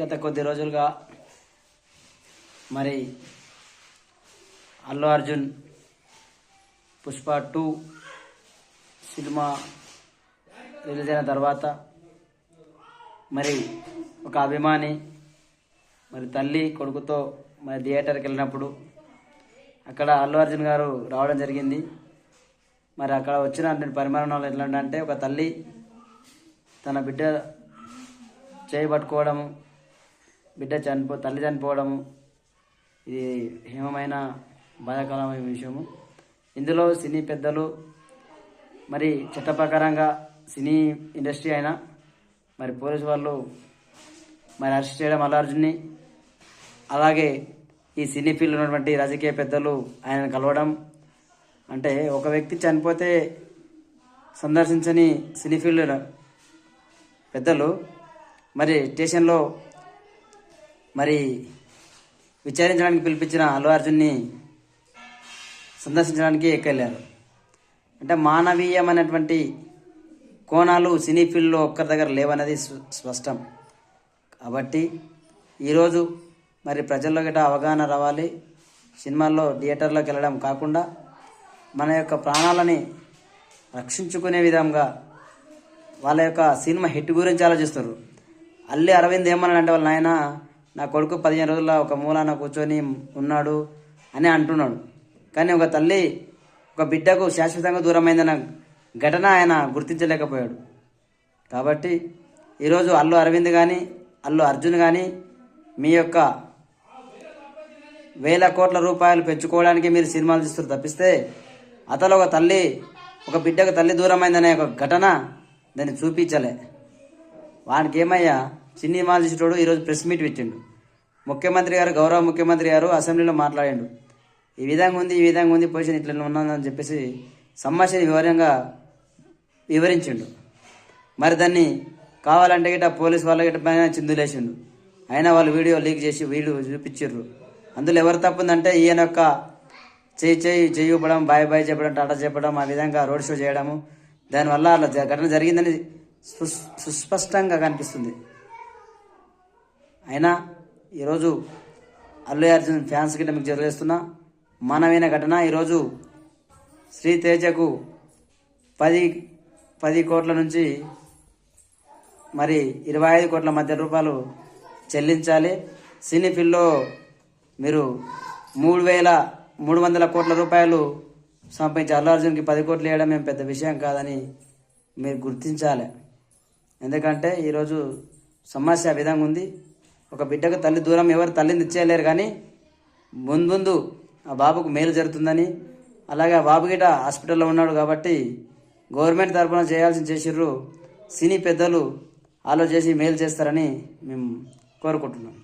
గత కొద్ది రోజులుగా మరి Allu Arjun Pushpa two cinema release అయిన తర్వాత మరి ఒక అభిమాని మరి తల్లి కొడుకుతో మరి థియేటర్కి వెళ్ళినప్పుడు అక్కడ అల్లు అర్జున్ గారు రావడం జరిగింది. మరి అక్కడ వచ్చిన పరిమాణాలు ఎట్లా అంటే ఒక తల్లి తన బిడ్డ చేయబట్టుకోవడము బిడ్డ చనిపో తల్లి చనిపోవడము ఇది హేమమైన బాధాకరమైన విషయము. ఇందులో సినీ పెద్దలు మరి చట్టప్రకారంగా సినీ ఇండస్ట్రీ అయినా మరి పోలీసు వాళ్ళు మరి అరెస్ట్ చేయడం అల్లార్జున్ని అలాగే ఈ సినీ ఫీల్డ్ ఉన్నటువంటి రాజకీయ పెద్దలు ఆయనను కలవడం. అంటే ఒక వ్యక్తి చనిపోతే సందర్శించని సినీ ఫీల్డ్ పెద్దలు మరి స్టేషన్లో మరి విచారించడానికి పిలిపించిన అల్లు అర్జున్ని సందర్శించడానికి ఎక్కెళ్ళారు. అంటే మానవీయమైనటువంటి కోణాలు సినీ ఫీల్డ్లో ఒక్కరి దగ్గర లేవన్నది స్పష్టం. కాబట్టి ఈరోజు మరి ప్రజల్లో గట అవగాహన రావాలి. సినిమాల్లో థియేటర్లోకి వెళ్ళడం కాకుండా మన యొక్క ప్రాణాలని రక్షించుకునే విధంగా వాళ్ళ యొక్క సినిమా హిట్ గురించి ఆలోచిస్తారు. అల్లి అరవింద్ ఏమన్నాడంటే వాళ్ళ నాయన నా కొడుకు పదిహేను రోజుల ఒక మూలాన కూర్చొని ఉన్నాడు అని అంటున్నాడు. కానీ ఒక తల్లి ఒక బిడ్డకు శాశ్వతంగా దూరమైందన్న ఘటన ఆయన గుర్తించలేకపోయాడు. కాబట్టి ఈరోజు అల్లు అరవింద్ కానీ అల్లు అర్జున్ కానీ మీ యొక్క వేల కోట్ల రూపాయలు పెంచుకోవడానికి మీరు సినిమాలు తీస్తారు తప్పిస్తే అతను ఒక తల్లి ఒక బిడ్డకు తల్లి దూరమైందనే ఒక ఘటన దాన్ని చూపించలే. వానికి ఏమయ్యా? సినిమాలు తీసేటోడు ఈరోజు ప్రెస్ మీట్ పెట్టిండు. ముఖ్యమంత్రి గారు గౌరవ ముఖ్యమంత్రి గారు అసెంబ్లీలో మాట్లాడిండు. ఈ విధంగా ఉంది ఈ విధంగా ఉంది పొజిషన్ ఇట్లా ఉన్నదని చెప్పేసి సమస్యని వివరంగా వివరించిండు. మరి దాన్ని కావాలంటే గిట్ట పోలీస్ వాళ్ళ గిట్ట పైన చిందులేసిండు. అయినా వాళ్ళు వీడియో లీక్ చేసి వీడియో చూపించారు అందులో ఎవరు తప్పుందంటే ఈయన యొక్క చేయి చేయి చేయి ఇవ్వడం బాయ్ బాయ్ చెప్పడం టాటా చెప్పడం ఆ విధంగా రోడ్ షో చేయడము. దానివల్ల అలా ఘటన జరిగిందని సుస్- సుస్పష్టంగా కనిపిస్తుంది. అయినా ఈరోజు అల్లు అర్జున్ ఫ్యాన్స్ కింద మీకు తెలియజేస్తున్నా మనమైన ఘటన ఈరోజు శ్రీ తేజకు పది పది కోట్ల నుంచి మరి ఇరవై ఐదు కోట్ల మధ్య రూపాయలు చెల్లించాలి. సినీ మీరు మూడు వేల మూడు వందల కోట్ల రూపాయలు సంపాదించి అల్లు అర్జున్కి పది కోట్లు వేయడం ఏం పెద్ద విషయం కాదని మీరు గుర్తించాలి. ఎందుకంటే ఈరోజు సమస్య విధంగా ఉంది. ఒక బిడ్డకు తల్లి దూరం ఎవరు తల్లిని ఇచ్చేయలేరు కానీ ముందు ముందు ఆ బాబుకు మేలు జరుగుతుందని అలాగే ఆ బాబు గిట హాస్పిటల్లో ఉన్నాడు కాబట్టి గవర్నమెంట్ తరఫున చేయాల్సిన చేసిర్రు. సినీ పెద్దలు ఆలోచించి మేలు చేస్తారని మేము కోరుకుంటున్నాం.